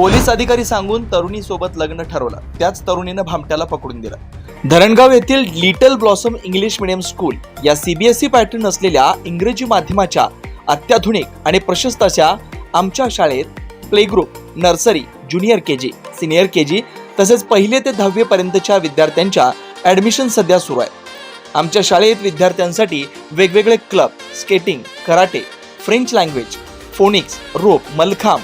Police अधिकारी सांगून तरुणी सोबत लग्न ठरवलं. त्याच तरुणीनं भामट्याला पकडून दिलं. धरणगाव येथील little blossom English medium school या सीबीएसई पॅटर्न असलेल्या इंग्रजी माध्यमाच्या अत्याधुनिक आणि प्रशस्त अशा आमच्या शाळेत play group nursery junior K G senior K G तसेच पहिले ते दहावी पर्यंतच्या विद्यार्थ्यांच्या ॲडमिशन सध्या सुरू आहे. आमच्या शाळेत विद्यार्थ्यांसाठी वेगवेगळे club skating karate French language phonics rope mallakhamb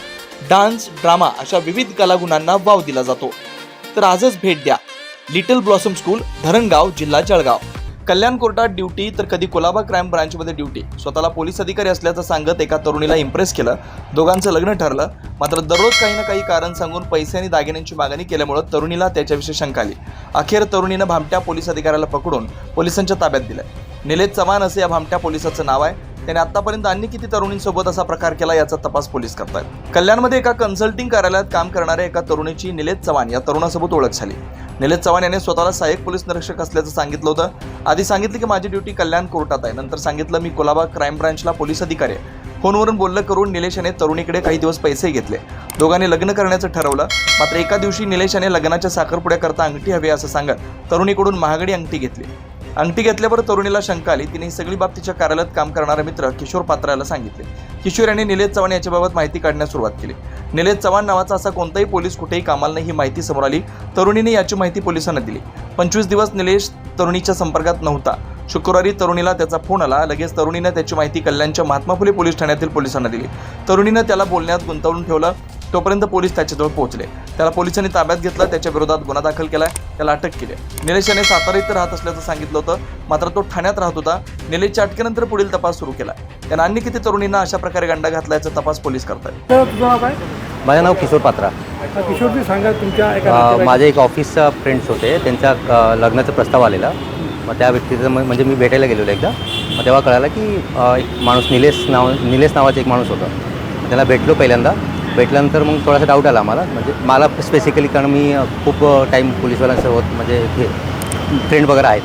dance drama अशा विविध कलागुणांना वाव दिला जातो. तर आजच भेट द्या. लिटल ब्लॉसम स्कूल धरणगाव जिल्हा जळगाव. कल्याण कोर्टात ड्युटी तर कधी कोलाबा क्राईम ब्रांचमध्ये ड्युटी. स्वतःला पोलीस अधिकारी असल्याचं सांगत एका तरुणीला इम्प्रेस केलं. दोघांचं लग्न ठरलं. मात्र दररोज काही ना काही कारण सांगून पैसे आणि दागिन्यांची मागणी केल्यामुळं तरुणीला त्याच्याविषयी शंका आली. अखेर तरुणीनं भामट्या पोलीस अधिकाऱ्याला पकडून पोलिसांच्या ताब्यात दिलं. निलेश चव्हाण असं या भामट्या पोलिसाचं नाव आहे. त्याने आतापर्यंत अन्य किती तरुणींसोबत असा प्रकार केला याचा तपास पोलीस करतायत. कल्याणमध्ये एका कन्सल्टिंग कार्यालयात काम करणाऱ्या एका तरुणीची निलेश चव्हाण या तरुणासोबत ओळख झाली. निलेश चव्हाण याने स्वतःला सहाय्यक पोलीस निरीक्षक असल्याचं सांगितलं होतं. आधी सांगितलं की माझी ड्युटी कल्याण कोर्टात आहे. नंतर सांगितलं मी कोलाबा क्राईम ब्रांचला पोलीस अधिकारी आहे. फोनवरून बोललं करून निलेश याने तरुणीकडे काही दिवस पैसे घेतले. दोघांनी लग्न करण्याचं ठरवलं. मात्र एका दिवशी निलेश याने लग्नाच्या साखरपुड्याकरता अंगठी हवी असं सांगत तरुणीकडून महागडी अंगठी घेतली. अंगठी घेतल्यावर तरुणीला शंका आली. तिने ही सगळी बाब तिच्या कार्यालयात काम करणारा मित्र किशोर पात्राला सांगितले. किशोर यांनी निलेश चव्हाण याच्याबाबत माहिती काढण्यास सुरुवात केली. निलेश चव्हाण नावाचा असा कोणताही पोलीस कुठेही कामाला नाही ही माहिती समोर आली. तरुणीने याची माहिती पोलिसांना दिली. पंचवीस दिवस निलेश तरुणीच्या संपर्कात नव्हता. शुक्रवारी तरुणीला त्याचा फोन आला. लगेच तरुणीनं त्याची माहिती कल्याणच्या महात्मा फुले पोलीस ठाण्यातील पोलिसांना दिली. तरुणीनं त्याला बोलण्यात गुंतवून ठेवलं. तोपर्यंत पोलीस त्याच्याजवळ पोहोचले. त्याला पोलिसांनी ताब्यात घेतलं त्याच्या विरोधात गुन्हा दाखल केलाय त्याला अटक केली निलेश याने सातारा इथं राहत असल्याचं सांगितलं होतं मात्र तो ठाण्यात राहत होता. निलेशच्या अटकेनंतर पुढील तपास सुरू केला. त्यानं अन्य किती तरुणींना अशा प्रकारे गंडा घातल्याचा तपास पोलीस करतात माझं नाव किशोर पात्रा. किशोरजी सांगा तुमच्या माझे एक ऑफिसचा फ्रेंड्स होते. त्यांच्या लग्नाचा प्रस्ताव आलेला. मग त्या व्यक्तीचं म्हणजे मी भेटायला गेलेलो एकदा. मग तेव्हा कळालं की एक माणूस निलेश नाव निलेश नावाचा एक माणूस होता. त्याला भेटलो पहिल्यांदा. भेटल्यानंतर मग थोडासा डाऊट आला मला म्हणजे मला स्पेसिकली कारण मी खूप टाईम पोलीसवाल्यांसोबत म्हणजे हे फ्रेंड वगैरे आहेत.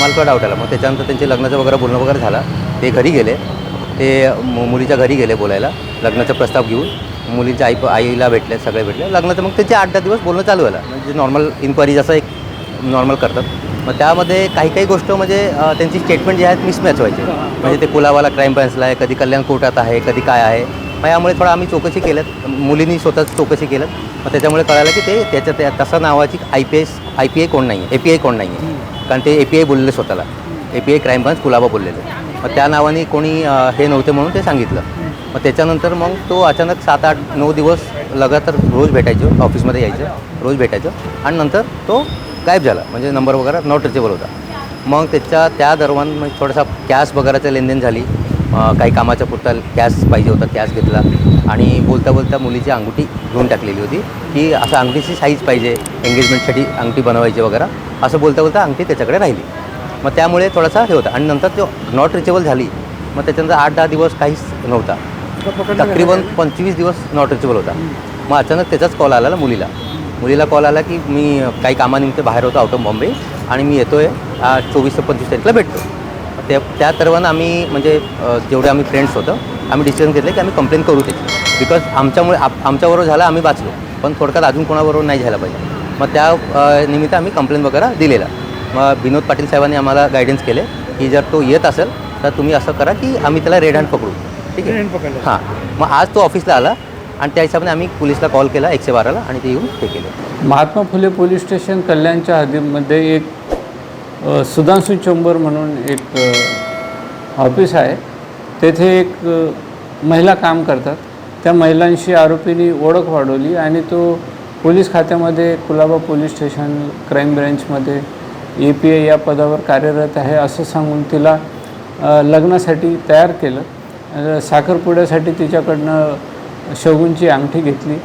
मला थोडा डाऊट आला. मग त्याच्यानंतर त्यांचे लग्नाचं वगैरे बोलणं वगैरे झालं. ते घरी गेले. ते मु- मुलीच्या घरी गेले बोलायला. लग्नाचा प्रस्ताव घेऊन. मुलीच्या आई आईला भेटले सगळे भेटले. लग्नाचं मग त्यांचे आठ दहा दिवस बोलणं चालू झालं. म्हणजे नॉर्मल इन्क्वायरी जसं एक नॉर्मल करतात. मग त्यामध्ये काही काही गोष्ट म्हणजे त्यांची स्टेटमेंट जे आहेत मिसमॅच व्हायचे. म्हणजे ते पुलावाला क्राईम ब्रँचला आहे. कधी कल्याण कोर्टात आहे कधी काय आहे. मग यामुळे थोडं आम्ही चौकशी केल्यात. मुलींनी स्वतःच चौकशी केलं मग त्याच्यामुळे कळालं की ते त्याच्या त्या तसा नावाची I P S I P I कोण नाही आहे ए पी आय कोण नाही आहे कारण ते ए पी आय बोललेले स्वतःला. A P I crime branch Colaba बोललेले. मग त्या नावाने कोणी हे नव्हते म्हणून ते सांगितलं. मग त्याच्यानंतर मग तो अचानक सात आठ नऊ दिवस लगातार रोज भेटायचो ऑफिसमध्ये यायचं रोज भेटायचं. आणि नंतर तो गायब झाला. म्हणजे नंबर वगैरे नॉट रिचेबल होता. मग त्याच्या त्या दरम्यान मग थोडासा कॅश वगैरेचं लेनदेन झाली. काही कामाच्या पुरता कॅश पाहिजे होता कॅश घेतला. आणि बोलता बोलता मुलीची अंगठी घेऊन टाकलेली होती की असं अंगठीची साईज पाहिजे एंगेजमेंटसाठी अंगठी बनवायची वगैरे. असं बोलता बोलता अंगठी त्याच्याकडे राहिली. मग त्यामुळे थोडासा हे होता. आणि नंतर तो नॉट रिचेबल झाली मग त्याच्यानंतर आठ दहा दिवस काहीच नव्हता. तकरीबन पंचवीस दिवस नॉट रिचेबल होता. मग अचानक त्याचाच कॉल आला मुलीला. मुलीला कॉल आला की मी काही कामानिमित्त बाहेर होतो आउट ऑफ बॉम्बे आणि मी येतो आहे चोवीस ते पंचवीस तारखेला भेटतो त्या त्या दरम्यान आम्ही म्हणजे जेवढे आम्ही फ्रेंड्स होतो आम्ही डिसिजन घेतलं की आम्ही कंप्लेन करू त्याची. बिकॉज आमच्यामुळे आप आमच्याबरोबर झालं आम्ही वाचलो. पण थोडक्यात अजून कोणाबरोबर नाही झालं पाहिजे. मग त्या निमित्त आम्ही कंप्लेन वगैरे दिलेला. मग विनोद पाटील साहेबांनी आम्हाला गायडन्स केले की जर तो येत असेल तर तुम्ही असं करा की आम्ही त्याला रेड हँड पकडू. ठीक आहे. हां. मग आज तो ऑफिसला आला आणि त्या हिशोबाने आम्ही पोलीसला कॉल केला एकशे बाराला आणि ते येऊन हे केलं. महात्मा फुले पोलीस स्टेशन कल्याणच्या हद्दीमध्ये एक सुधांशू चोंबर म्हणून एक ऑफिस आहे. तेथे एक महिला काम करतात. त्या महिलांशी आरोपींनी ओळख वाढवली आणि तो पोलीस खात्यामध्ये कुलाबा पोलीस स्टेशन क्राईम ब्रँचमध्ये ए पी आय या पदावर कार्यरत आहे असं सांगून तिला लग्नासाठी तयार केलं. साखरपुड्यासाठी तिच्याकडनं शगुनची अंगठी घेतली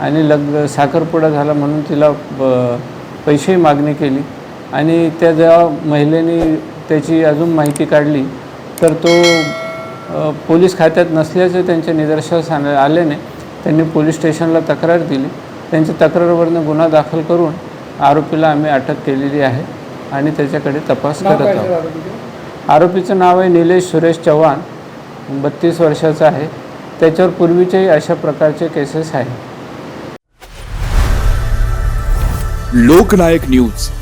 आणि लग साखरपुडा झाला म्हणून तिला ब- पैसे मागणी केली. आणि त्या जेव्हा महिलेने त्याची अजून माहिती काढली तर तो पोलीस खात्यात नसल्याचे त्यांच्या निदर्शनास आले- आल्याने त्यांनी पोलीस स्टेशनला तक्रार दिली. त्यांच्या तक्रारवरनं गुन्हा दाखल करून आरोपीला आम्ही अटक केलेली आहे आणि त्याच्याकडे तपास करत आहोत. आरोपीचं? आरोपीचं नाव आहे निलेश सुरेश चव्हाण बत्तीस वर्षाचा आहे. त्याच्यावर पूर्वीचेही अशा प्रकारचे केसेस आहेत. लोकनायक न्यूज.